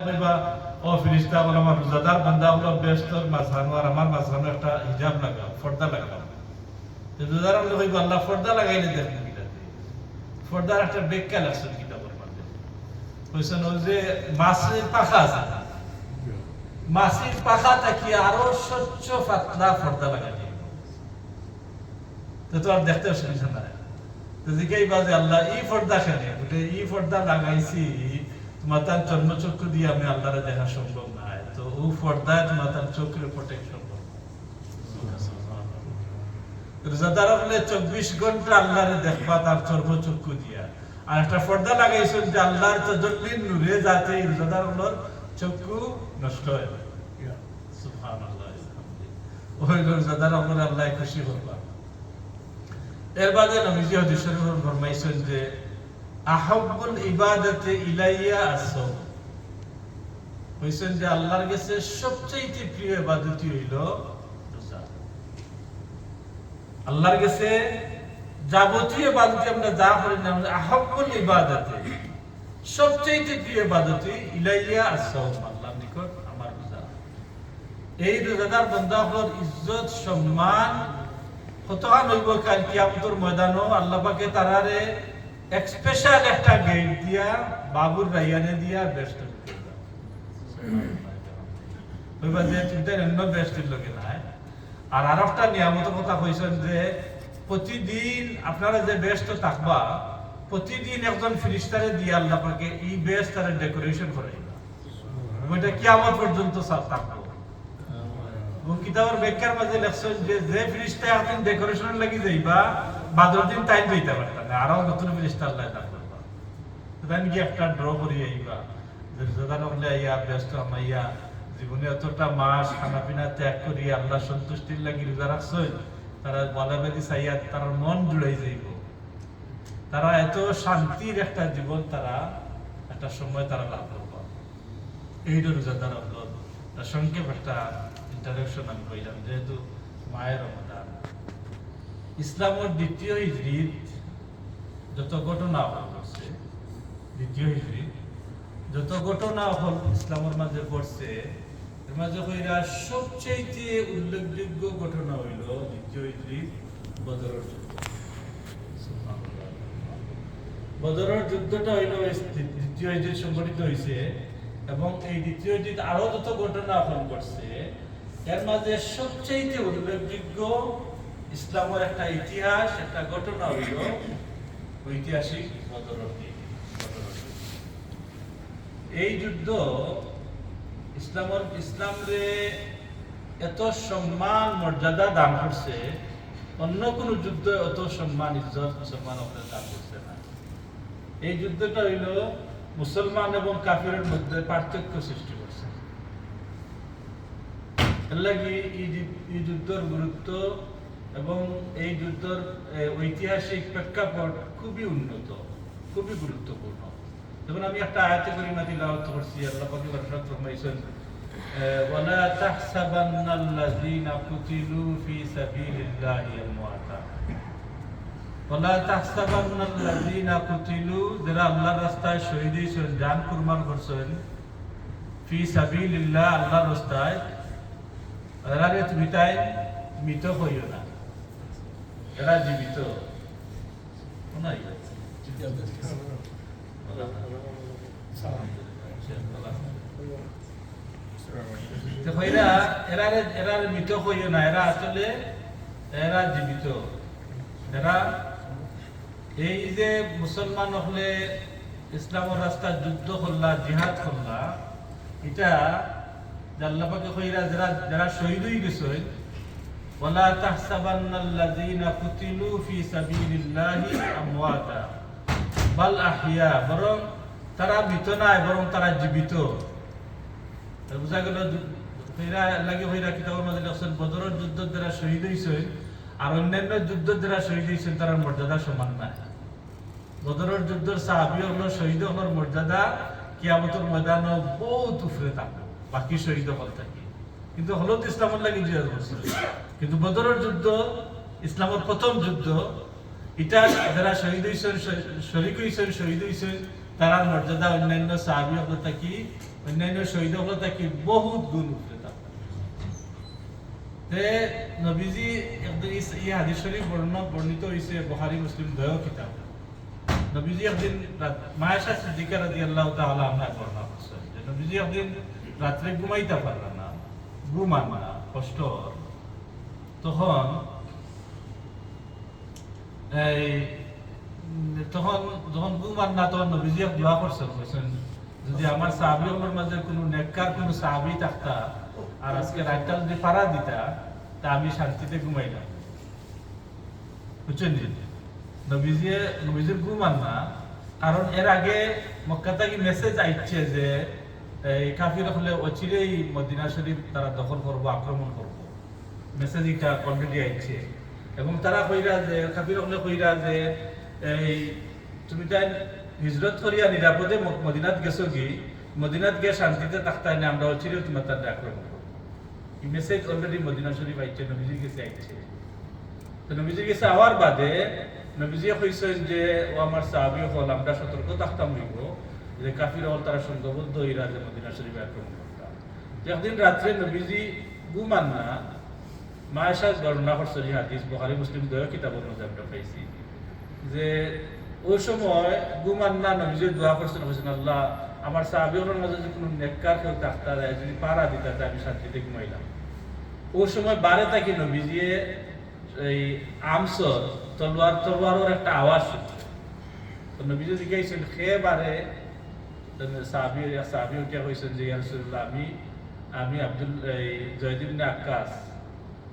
বা ও ফিরিস্তা বলে আমার রোজাদার বান্দা হলো ব্যস্তর মাঝখানো, আর আমার মাঝখানো একটা হিজাব লাগাও পর্দা লাগাও। রোজাদার বলে কইব আল্লাহ পর্দা লাগাইলে দেখেন কিটাতে পর্দার একটা ব্যাখ্যা লাগছে কিতাবের মধ্যে। কইছেন, ওই যে মাছের পাখা আছে। মাছের পাখা থাকি আরও স্বচ্ছ, পাতলা পর্দা লাগাই তো আর দেখতে অসুবিধা নাই। তো জিজ্ঞাই বাজে আল্লাহ ই পর্দা খেলে ই পর্দা লাগাইছি তোমার তার জন্মচক্ষু দিয়ে আমি আল্লাহরে দেখা সম্ভব নাই তো ও পর্দায় তোমার তার চোখের হলে চব্বিশ ঘণ্টা আল্লাহরে দেখবা তার দিয়া। আর একটা পর্দা লাগাইছেন যে আল্লাহর যাতে হলোর চক্ষু নষ্ট হয়। না। ওই রোজাদার আমরা আল্লাহ খুশি করবা এর বাদে নবীজি হাদিস শরীফে ফরমাইছেন যে আহাব্বুল ইবাদাতে ইলাইয়া হইছেন যে আল্লাহর কাছে সবচেয়ে প্রিয় ইবাদতই হইল রোজা। আল্লাহর কাছে যাবতীয় আমরা যা করি না ইবাদাতে সবচেয়ে প্রিয় ইবাদতই ইলাইয়া আসম আল্লাহর নিকট আমার রোজা। এই রোজাদার বান্দা হলোর ইজ্জত, সম্মান কতক্ষণ হইব কাল কিয়ামতের ময়দানও আল্লাহ পাকে তারারে স্পেশাল একটা গেট দিয়া, বাবুর রাইয়ানে দিয়া ব্যস্ত হইবা যে চিন্তা অন্য ব্যস্তির লোকে নাই। আর আর একটা নিয়ামতের কথা কইছেন যে, প্রতিদিন আপনারা যে থাকবা, প্রতিদিন একজন ফিরিস্তারে দিয়ে এই তারা ডেকোরেশন করে ওইটা পর্যন্ত থাকব। কিতাবের মাঝে লেখছেন যে যে ডেকোরেশন লাগি যাইবা বাদর দিন টাইম দিতে পারতাম না আরও নতুন ফিরিস্তা আল্লাহ দান করবা তাই কি একটা ড্র করি আইবা যে হলে আইয়া, ব্যস্ত আমাইয়া, জীবনে এতটা মাস খানা পিনা ত্যাগ করি, আল্লাহ সন্তুষ্টির লাগি রোজা রাখছেন তারা বলা বেদি চাইয়া তার মন জুড়াই যাইব। তারা এত শান্তির একটা জীবন তারা, একটা সময় তারা লাভ করবা। এইটা রোজাদার তার সংক্ষেপ একটা ইন্টারাকশন আমি কইলাম, যেহেতু মায়ের রমদান ইসলামের দ্বিতীয় হিজরিত যত ঘটনা করছে দ্বিতীয় হিজরিত যত ঘটনা হল ইসলামের মাঝে ঘটছে এর মাঝে কইরা সবচেয়ে উল্লেখযোগ্য ঘটনা হইল দ্বিতীয় হিজরিত বদরের যুদ্ধ। বদরের যুদ্ধটা হইল দ্বিতীয় হিজরিত সংঘটিত হয়েছে এবং এই দ্বিতীয় জিত আরও যত ঘটনা এখন ঘটছে এর মাঝে সবচেয়ে উল্লেখযোগ্য ইসলামের একটা ইতিহাস, একটা ঘটনা হইল। ঐতিহাসিক। এই যুদ্ধ ইসলামের, ইসলামরে এত সম্মান, মর্যাদা দান করছে, অন্য কোনো যুদ্ধ এত সম্মান, ইজ্জত, মুসলমান দান করছে না। এই যুদ্ধটা হইল মুসলমান এবং কাফিরের মধ্যে পার্থক্য সৃষ্টি করছে। এর লাগি এই যুদ্ধের গুরুত্ব এবং এই যুদ্ধের ঐতিহাসিক প্রেক্ষাপট খুবই উন্নত, খুবই গুরুত্বপূর্ণ। যেমন আমি একটা আয়াতে করিমা তিলাওয়াত করছি, আল্লাহ পাক বরকত ফরমাইছেন মৃত হইও না। এরা জীবিত হইরা এরা এরা মৃত হইও না, এরা আসলে, এরা জীবিত। এরা এই যে মুসলমান হলে ইসলামের রাস্তা যুদ্ধ করলা, জিহাদ করলা, এটা যে আল্লাহ পাকে কইরা যারা যারা শহীদ হয়ে গেছে ওয়ালা তাহসাবান্নাল্লাযীনা কুতিলু ফি সাবিলিল্লাহি আমওয়াতা বাল আহইয়া বরং তারা মৃত নয় বরং তারা জীবিত বুঝা গেল লাগে কইরা কিতাবের মধ্যে দ্বারা শহীদ আর অন্যান্য যুদ্ধের দ্বারা শহীদ হইছেন তার মর্যাদা সমান না বদরের যুদ্ধের সাহাবি হলো শহীদ হলোর মর্যাদা কিয়ামতের ময়দান বহুত উপরে থাকবে, বাকি শহীদ হল থাকি। কিন্তু হলত ইসলামের লাগে জিহাদ করছিল কিন্তু বদরের যুদ্ধ, ইসলামের প্রথম যুদ্ধ, এটা যারা শহীদ হইছেন শরিক হইছেন শহীদ হইছেন তারা মর্যাদা অন্যান্য সাহাবি হল থাকি অন্যান্য শহীদ হল থাকি বহুত গুণ উপরে তে নবীজি একদিন এই হাদিস শরীফ বর্ণনা বর্ণিত হয়েছে বুখারী, মুসলিম, দয় কিতাব। নবীজি একদিন মায়েশা সিদ্দিকা রাদিয়াল্লাহু তাআলা আমরা বর্ণনা করছেন নবীজি একদিন রাত্রে ঘুমাইতে পারলেন না। ঘুম না, কষ্ট তখন এই, তখন, যখন ঘুম না, তখন নবীজি এক দোয়া করছেন বলছেন যদি আমার সাহাবিগুলোর মাঝে কোনো নেককার, কোনো সাহাবি থাকতা আর আজকে রাতটা যদি পারা দিতা, তা আমি শান্তিতে বুঝছেন নি? নবীজি নবীজির ঘুম আন না, কারণ এর আগে মক্কা থেকে মেসেজ আইছে যে এই কাফির হলে অচিরেই মদিনা শরীফ তারা দখল করব, আক্রমণ করব। মেসেজ এটা অলরেডি আইছে। এবং তারা কইরা যে, কাফির হলে কইরা যে, এই, তুমি তাই হিজরত করিয়া নিরাপদে মদিনাত গেছো কি? মদিনাত গিয়ে শান্তিতে থাকতাই না, আমরা অচিরে তোমার তাদের আক্রমণ করব। এই মেসেজ অলরেডি মদিনা শরীফ আইছে, নবীজির কাছে আইছে। তো নবীজির কাছে আওয়ার বাদে নবীজি কইছেন যে, ও আমার সাহাবী হল, আমরা সতর্ক থাকতাম হইব। যে কাফির হল তারা সংঘবদ্ধ হইরা যে মদিনা শরীফে আক্রমণ করতাম। একদিন রাত্রে নবীজি ঘুমান না, মায়েশা বর্ণনা করছেন এই হাদিস, বুখারী, মুসলিম দয় কিতাবের মধ্যে আমরা পাইছি যে ওই সময় ঘুমান না, নবীজি দোয়া করছেন কইছেন আল্লাহ, আমার সাহাবী হলের মাঝে যদি কোনো নেককার কেউ থাকতা যায় যদি পারা দিতা আমি শান্তিতে ঘুমাইলাম। ওই সময় বারে থাকি নবীজিয়ে এই আমসর তলোয়ার তলোয়ারের একটা আওয়াজ শুনছে তো নবীজি জিজ্ঞাসেন খেয়ে বারে সাহাবি সাহাবি উঠিয়া কইছেন যে ইয়া রাসূলুল্লাহ আমি আমি আব্দুল এই জয়দিন আকাশ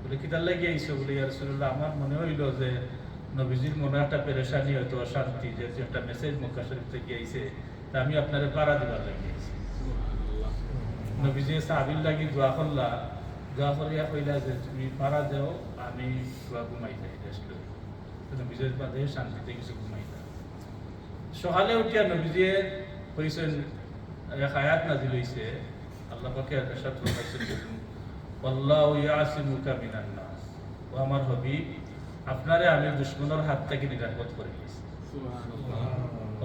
বলে কিতার লাগি আইছো বলে ইয়া রাসূলুল্লাহ আমার মনে হইল যে নবীজির মনে একটা পেরেশানি হয়তো অশান্তি যে একটা মেসেজ মক্কা শরীফ থেকে আইছে তা আমি আপনারে পাড়া দিবার লাগি নবীজি সাহাবির লাগি দোয়া করলা দোয়া করিয়া কইলা যে তুমি পারা যাও আমি দোয়া ঘুমাই যাই রেস্ট করি নবীজির বাদে শান্তিতে কিছু ঘুমাই সকালে উঠিয়া নবীজি এক আয়াত নাজিল হইছে আল্লাহ পাকে এরশাদ ফরমাইছেন আল্লাহু ইয়াসিমুকা মিনান নাস। ও আমার হাবিব আপনারে আমি দুশমনের হাত থেকে নিরাপদ করে দিয়েছি।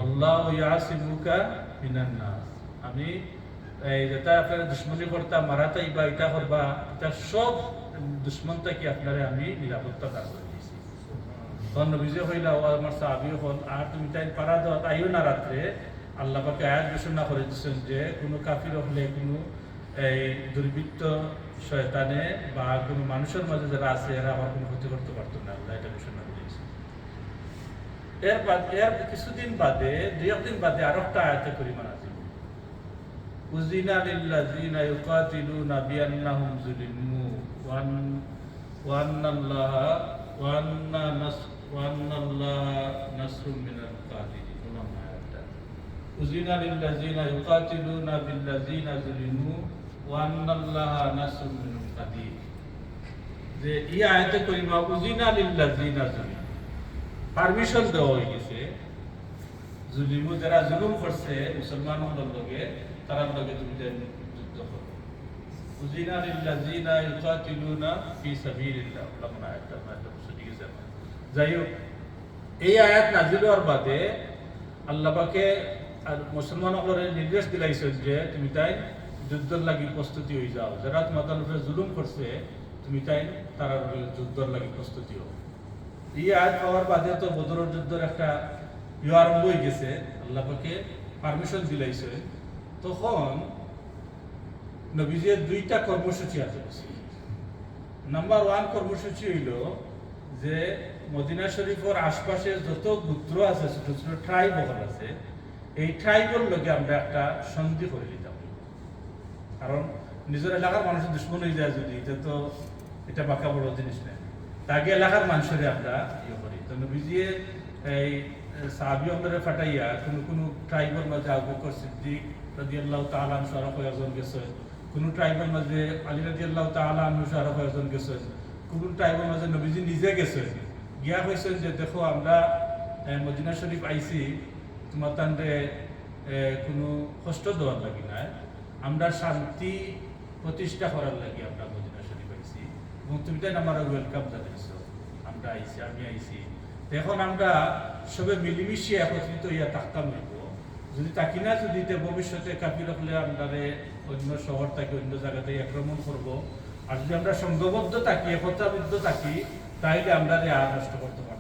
আল্লাহ ইয়াসিমুকা মিনান নাস। আমি এই যেটা আপনারা দুশ্মনী করতা মারা তাইবা এটা করবা এটা সব দুশ্মন থেকে আপনারে আমি নিরাপত্তা দান করে দিয়েছি। তখন নবীজি হইলা ও আমার সাহাবি হল আর তুমি তাই পারা দেওয়া তাইও না রাত্রে। আল্লাহ পাকে আয়াত ঘোষণা করে দিচ্ছেন যে, কোনো কাফির হলে কোনো, এই দুর্বৃত্ত শয়তানে বা কোনো মানুষের মাঝে যারা আছে, এরা আমার কোনো ক্ষতি করতে পারতো না, আল্লাহ এটা ঘোষণা করে দিয়েছে এর বাদ, এর কিছুদিন বাদে, দুই একদিন বাদে আর একটা আয়াতে পরিমাণ আছে। উজিনা লিল্লাযিনা ইউকাতিলুনা বিআন্নাহুম যুলিমু ওয়ান ওয়ান্নাল্লাহা ওয়ান্না নাস ওয়ান্নাল্লাহা নাসরুম মিনাল আয়াতটা উজিনা লিল্লাযিনা ইউকাতিলুনা বিল্লাযিনা যুলিমু ওয়ান্নাল্লাহা নাসরুম মিনাল কাদির যে এই আয়াতে পরিমাণ উজিনা লিল্লাযিনা যুলিমু পারমিশন দেওয়া হয়ে গেছে জুলিমু যারা জুলুম করছে, মুসলমান হলোর লগে তারা লগে তুমি যুদ্ধ করো উজিনা লিল্লাযিনা ইউকাতিলুনা ফি সাবিলিল্লাহ লমন আয়াতটা আয়াতটা বুঝতে গেছে। যাই হোক, এই আয়াত নাজিল হওয়ার বাদে আল্লাহ পাকে আর মুসলমান হলের নির্দেশ দিলাইছেন যে তুমি তাই যুদ্ধের লাগি প্রস্তুতি হয়ে যাও। যারা তোমাদের উপরে জুলুম করছে তুমি তাই তারা যুদ্ধের লাগি প্রস্তুতি হও। এই আয়াত পাওয়ার বাদে তো বদরের যুদ্ধের একটা আরম্ভ হয়ে গেছে আল্লাহ পাকে পারমিশন দিলাইছে। তখন নবীজির দুইটা কর্মসূচি আছে নাম্বার ওয়ান কর্মসূচি হইল যে মদিনা শরীফের আশপাশে যত গোত্র আছে, ছোট ছোট ট্রাইব আছে এই ট্রাইবের লগে আমরা একটা সন্ধি করে নিতাম। কারণ নিজের এলাকার মানুষের দুশ্মন হয়ে যায় যদি, এটা তো এটা বাঁকা বড় জিনিস নেই তাকে এলাকার মানুষের আমরা ইয়ে করি। তো নবীজিয়ে এই সাহাবি অন্তরে ফাটাইয়া কোনো কোনো ট্রাইবের মাঝে আবু বকর সিদ্দিক রাদিয়াল্লাহু তাআলা আনহু সারা কয়েকজন গেছে। কোনো ট্রাইবের মাঝে আলী রাদিয়াল্লাহু তাআলা আনহু সারা কয়েকজন গেছে। কোনো ট্রাইবের মাঝে নবীজি নিজে গেছে। গিয়া কইছেন যে, দেখো, আমরা মদিনা শরীফ আইছি তোমার কোনো কষ্ট দেওয়ার লাগি না আমরা শান্তি প্রতিষ্ঠা করার লাগি আমরা মদিনা শরীফ আইছি। এবং তুমি তাই আমার ওয়েলকাম জানাইছো আমরা আইছি, আমি আইছি। এখন আমরা সবে মিলিমিশে একত্রিত হইয়া থাকতাম হইব। যদি তাকি না, যদি ভবিষ্যতে কাপিল হলে আমরা অন্য শহর থাকি অন্য জায়গাতে আক্রমণ করব। আর যদি আমরা সংঘবদ্ধ থাকি, একতাবদ্ধ থাকি, তাইলে আমরা আর নষ্ট করতে পারব